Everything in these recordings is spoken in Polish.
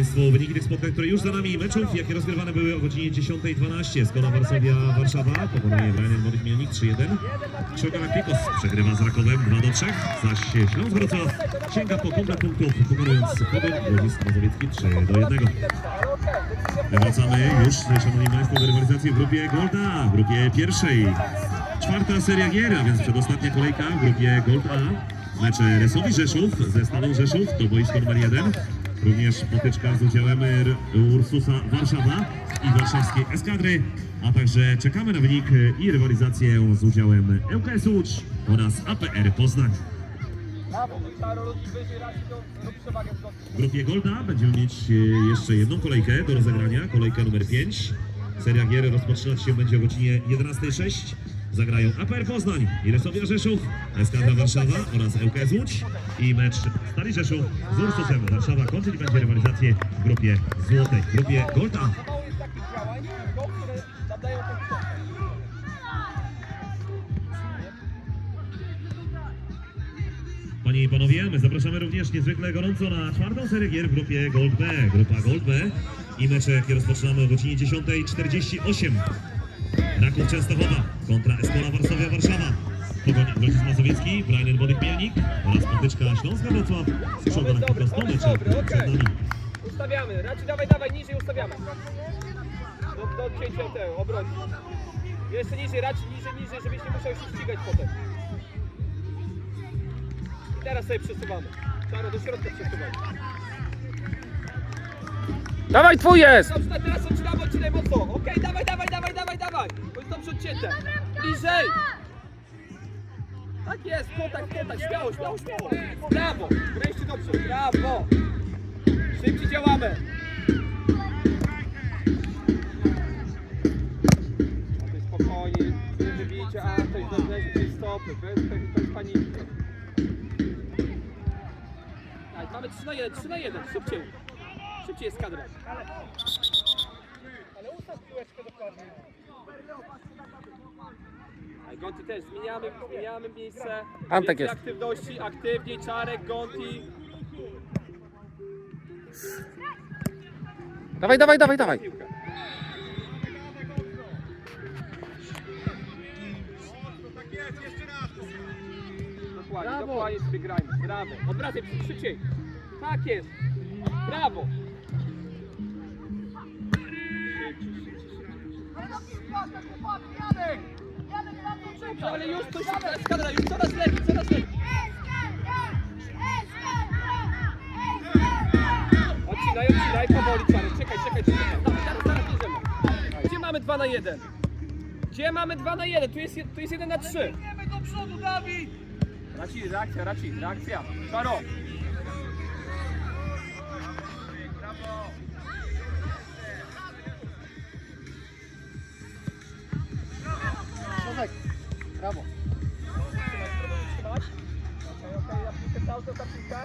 Państwu wyniki tych spotkań, które już za nami. Meczów, jakie rozgrywane były o godzinie 10.12. Skoda Warszawia Warszawa pokonuje Brian Borys Mielnik 3-1. Krzoka Pikos przegrywa z Rakowem 2-3. Zaś Śląsk Wrocław sięga po komplet punktów, pokonując Kobel Grodzisk Mazowiecki 3-1. Wracamy już, szanowni Państwo, do rywalizacji w grupie Golda, w grupie pierwszej. Czwarta seria gier, a więc przedostatnia kolejka w grupie Gold. Mecze Resowi Rzeszów ze Stalą Rzeszów, to boisko numer jeden. Również potyczka z udziałem Ursusa Warszawa i warszawskiej eskadry. A także czekamy na wynik i rywalizację z udziałem ŁKS Łódź oraz APR Poznań. W grupie Golda będziemy mieć e, jeszcze jedną kolejkę do rozegrania, kolejka numer 5. Seria gier rozpoczynać się będzie o godzinie 11.06. Zagrają APR Poznań, Iresowia Rzeszów, Eskadra Warszawa oraz ŁKS Łódź i mecz Stali Rzeszów z Ursusem Warszawa kończyć będzie rywalizację w grupie złotej, w grupie Golda. Panie i panowie, my zapraszamy również niezwykle gorąco na czwartą serię gier w grupie Gold B. Grupa Gold B i mecze, jakie rozpoczynamy o godzinie 10.48. Raków Częstochowa kontra Escola Warszawia Warszawa. Pogoń Grodzisk Mazowiecki, Brian Bodych Mielnik oraz potyczka Śląska Wrocław przodu na stronę dobry, przed nami. Ustawiamy, raczej dawaj, dawaj, niżej ustawiamy. Do, do odcięcia tego, obronić. Jeszcze niżej, raczej niżej, niżej, żebyś nie musiał się ścigać potem. I teraz sobie przesuwamy. Czaro, do środka przesuwamy. Dawaj, twój jest! Dobrze, teraz odcinamy, odcinaj mocno. Okej, dawaj, dawaj, dawaj, Bo jest dobrze odcięte. Bliżej. Tak jest, kontakt, kontakt, śmiało, śmiało, śmiało. Brawo, wreszcie dobrze, brawo. Szybciej działamy. A ty spokojnie, nie wybijcie, a dobrze, to jest stopy, bez, bez paniki. Tak, mamy 3 na 1, 3 na 1, szybciej. Szybciej jest kadra. Ale ustaw piłeczkę dokładnie. Gonti też, zmieniamy, zmieniamy miejsce. Antek Więcej jest. aktywności, aktywniej, Czarek, Gonti. Dawaj, dawaj, dawaj, dawaj. Piłkę. Dokładnie, dokładnie sobie grajmy. Brawo. Odwracaj, szybciej. Tak jest. Brawo. Ale już coś, skadra, już coraz lepiej, coraz lepiej. Odcinaj, odcinaj, powoli, Czarek. Czekaj, czekaj, czekaj. Dawaj, zaraz, zaraz bierzemy. Gdzie mamy 2 na 1? Gdzie mamy 2 na 1? Tu jest, je- tu jest 1 na 3. Idziemy do przodu, Dawid! Raci, reakcja, raci, reakcja. Czaro. Brawo. Okej, okej, na piłkę cały czas na piłkę.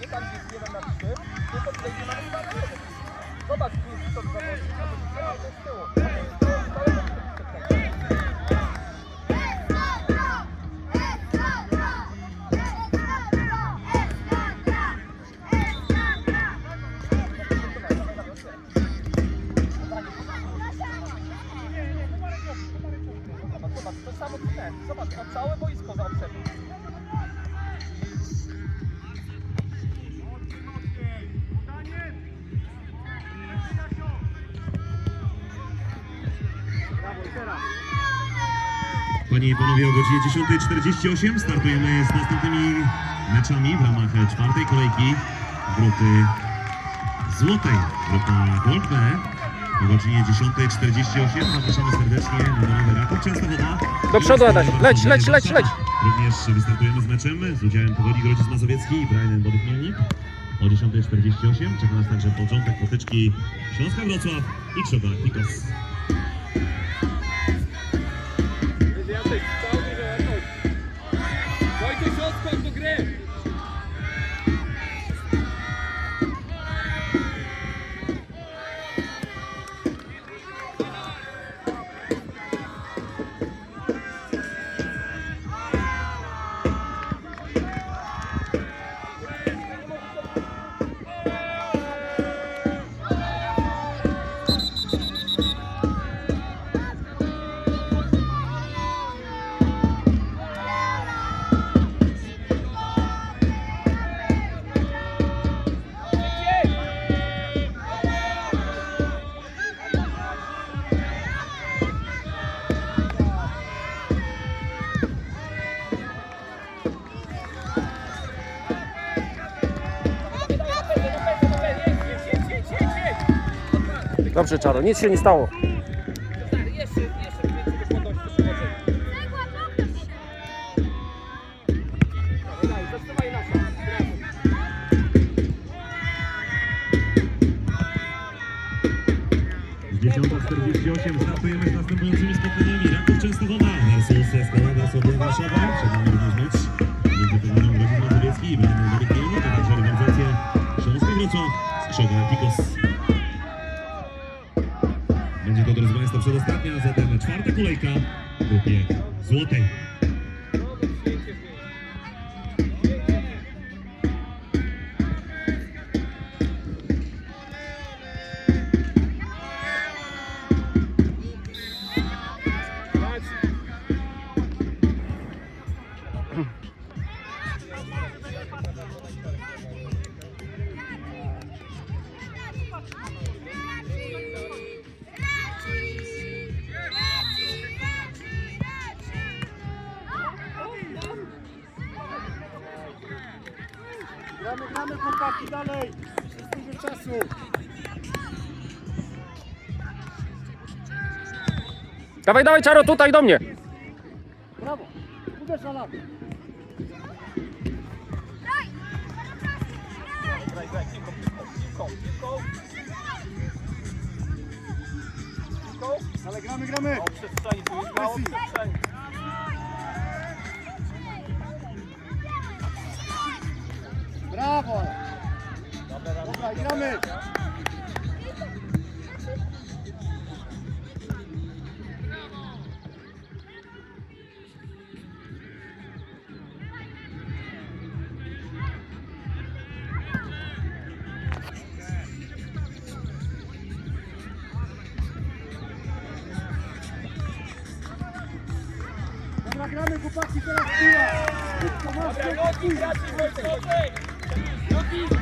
Nie tam, gdzie jest 1 na 3, tylko tutaj, gdzie mamy 2 na 1. Zobacz, gdzie jest to zawodnik, a to jest z tyłu, to jest z tyłu. To jest z tyłu, o całe boisko zaobserwuj. Brawo, i teraz. Panie i panowie, o godzinie 10.48 startujemy z następnymi meczami w ramach czwartej kolejki grupy złotej. Grupa Gold B. O godzinie 10.48 zapraszamy serdecznie na nowy Raków Częstochowa. Do przodu, Adaś. Leć, leć, leć, leć. Również wystartujemy z meczem z udziałem Pogodzi Grodzisk Mazowiecki i Brian Bodych Mielnik. O 10.48 czeka nas także początek potyczki Śląska Wrocław i Krzowa Pikos. Dobrze, Czaro, nic się nie stało. Będzie to, drodzy Państwo, przedostatnia, zatem czwarta kolejka w grupie złotej. Gramy, chłopaki, dalej. Jest dużo czasu. Dawaj, dawaj, Czaro, tutaj do mnie. Brawo. Uderz na lat. Graj, graj, piłką, piłką, piłką, piłką. Ale gramy, gramy. Mało przestrzeni, tu jest mało przestrzeni. Szybko, masz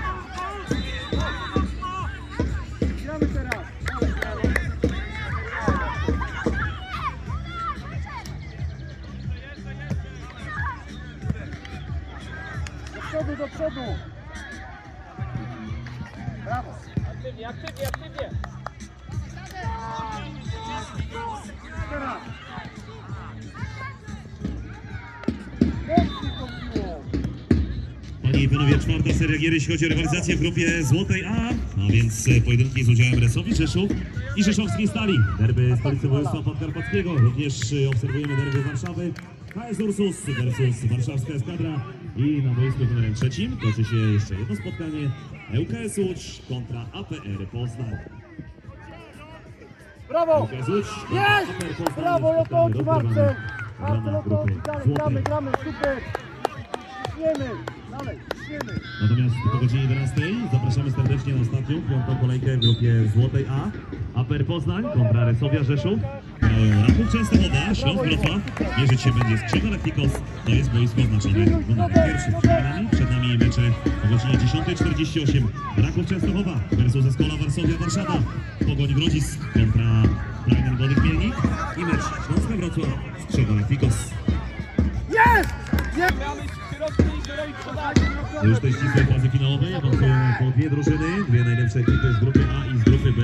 seria gier, jeśli chodzi o rywalizację w grupie złotej A, a więc e, pojedynki z udziałem Resowi Rzeszów i Rzeszowskiej Stali. Derby stolicy województwa podkarpackiego. Również e, obserwujemy derby Warszawy. KS Ursus versus warszawska eskadra i na boisku numerem trzecim toczy się jeszcze jedno spotkanie ŁKS Łódź kontra APR Poznań. Brawo. ŁKS Łódź Jest! Poznań. Brawo, Lokoci, Marcel! Marcel, złotej. gramy, gramy, super! Natomiast po godzinie 11 zapraszamy serdecznie na ostatnią, piątą kolejkę w grupie Złotej A. APR Poznań kontra Resowia Rzeszów. E, Raków Częstochowa, Śląsk Wrocław. Mierzyć się będzie z Krzywa Leknikos. To jest boisko oznaczone numerem pierwszym. Przed przed nami mecze o godzinie 10.48. Raków Częstochowa versus Escola Varsovia Warszawa. Pogoń Grodzisk kontra Plajnen Wody Chmielnik. I mecz Śląska Wrocław z Krzywa Już w tej ścisłej fazy finałowej awansują po dwie drużyny, dwie najlepsze ekipy z grupy A i z grupy B,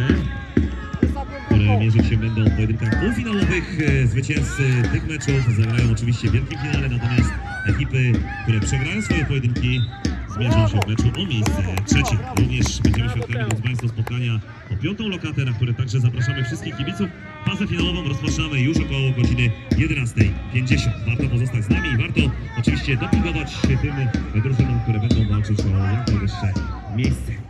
które mierzyć się będą w pojedynkach półfinałowych. E, Zwycięzcy tych meczów zagrają oczywiście w wielkim finale, natomiast ekipy, które przegrają swoje pojedynki, zmierzą się w meczu o miejsce trzecie. Również będziemy świadkami, drodzy Państwo, spotkania piątą lokatę, na które także zapraszamy wszystkich kibiców. Fazę finałową rozpoczynamy już około godziny 11.50. Warto pozostać z nami i warto oczywiście dopingować się tym drużynom, które będą walczyć o jak najwyższe miejsce.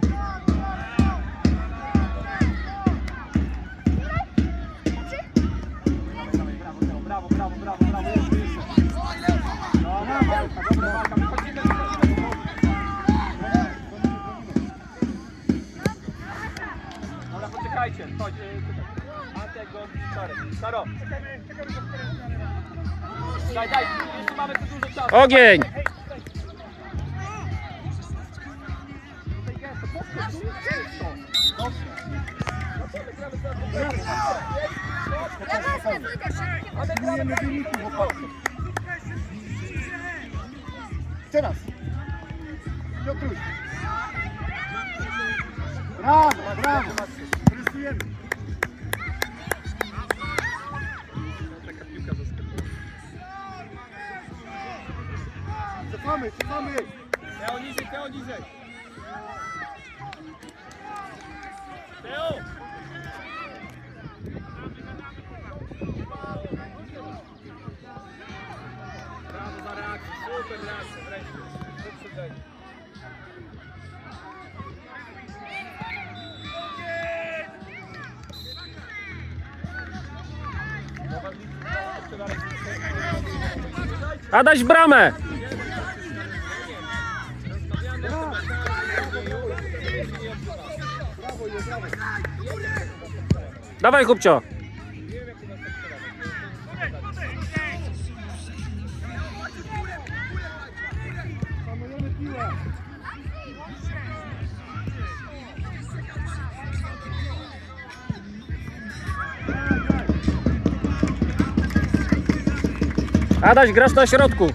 Karo. Daj, daj, jeszcze mamy tu dużo czasu. Ogień! Gęsto, podskocz, tu jest cofamy, cofamy. Teo niżej, Teo niżej. Teo! Brawo za reakcję, super reakcja, wreszcie. Wyprzedzenie. Adaś bramę! Dawaj, piłę. Adaś, grasz na środku.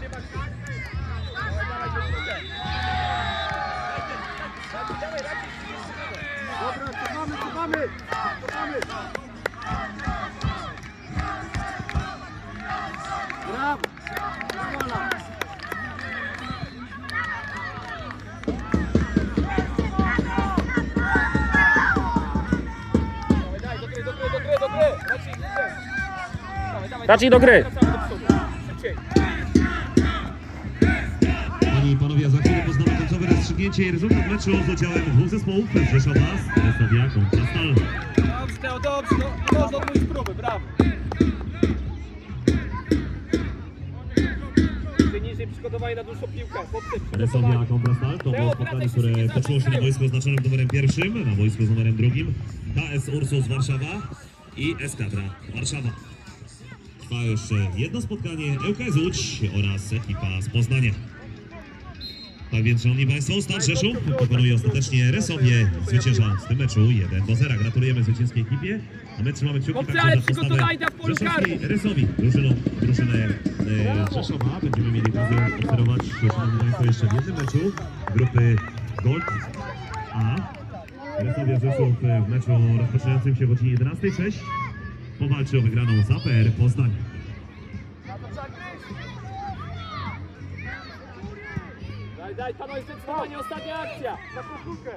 Maciej, do gry. Panie i panowie, za chwilę poznamy końcowe rozstrzygnięcie rezultat meczu z udziałem dwóch zespołów Rzeszowa, Resowia kontra Stal. Dobrze, Teo, dobrze, no, można odbyć próby, brawo. Niżej przygotowani na dłuższą piłkę, Resowia kontra Stal to było spotkanie, które toczyło się na boisku oznaczonym numerem pierwszym, na boisku z numerem drugim KS Ursus Warszawa i Eskadra Warszawa. Trwa jeszcze jedno spotkanie ŁKS Łódź oraz ekipa z Poznania. Tak więc, szanowni państwo, Stal Rzeszów pokonuje ostatecznie Resowie, zwycięża w tym meczu 1 do 0. Gratulujemy zwycięskiej ekipie, a my trzymamy kciuki Chłopcy, także za postawę rzeszowskiej Resowi, drużyną, drużynę e, Rzeszowa. Będziemy mieli okazję obserwować, szanowni państwo, jeszcze w jednym meczu grupy Gold A. Resowia Rzeszów w meczu rozpoczynającym się o godzinie 11.06 powalczy o wygraną z APR Poznań. Daj, daj, panowie, zdecydowanie ostatnia akcja. Za koszulkę.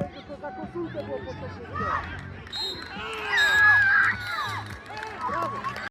Oni to za koszulkę było potrzebne.